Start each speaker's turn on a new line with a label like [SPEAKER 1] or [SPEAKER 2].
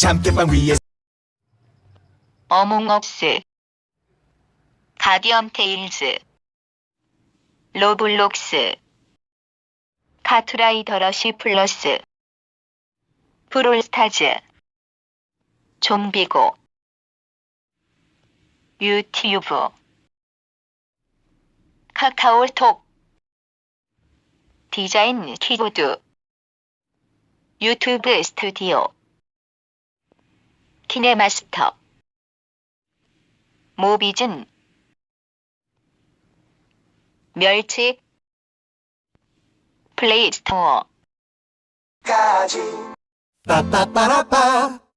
[SPEAKER 1] 참깨빵 위에
[SPEAKER 2] 어몽업스. 가디언 테일즈. 로블록스. 카트라이더러시 플러스. 브롤스타즈. 좀비고. 유튜브. 카카오톡. 디자인 키보드. 유튜브 스튜디오 키네마스터. 모비즌. 멸치. 플레이스토어.
[SPEAKER 1] 빠빠빠라빠